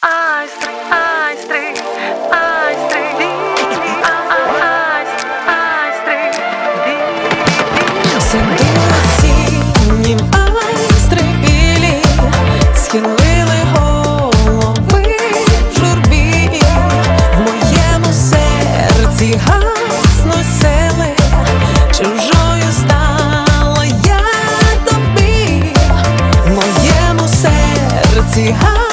Айстри, айстри, айстри, айстри, айстри, айстри білі, схилили голови в журбі, в моєму серці гасно сели, чужою стала я тобі, в моєму серці гасно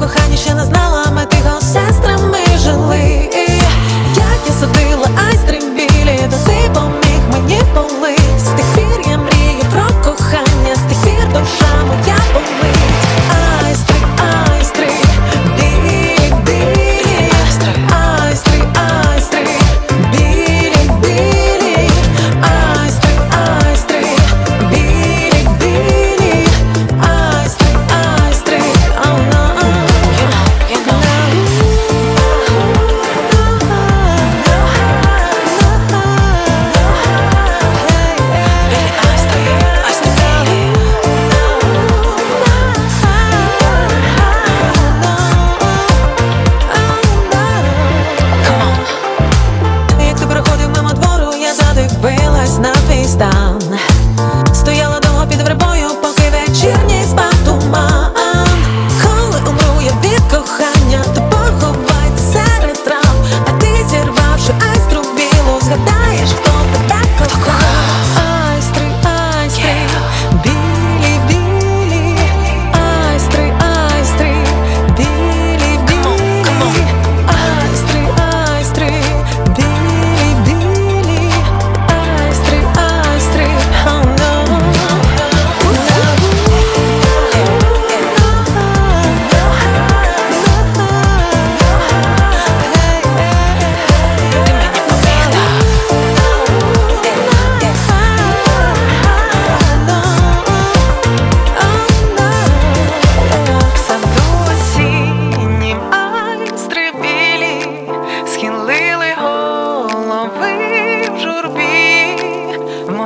кохання ще не знає. down.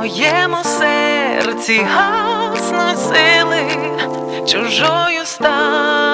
моєму серці гаснуть сили чужою стали.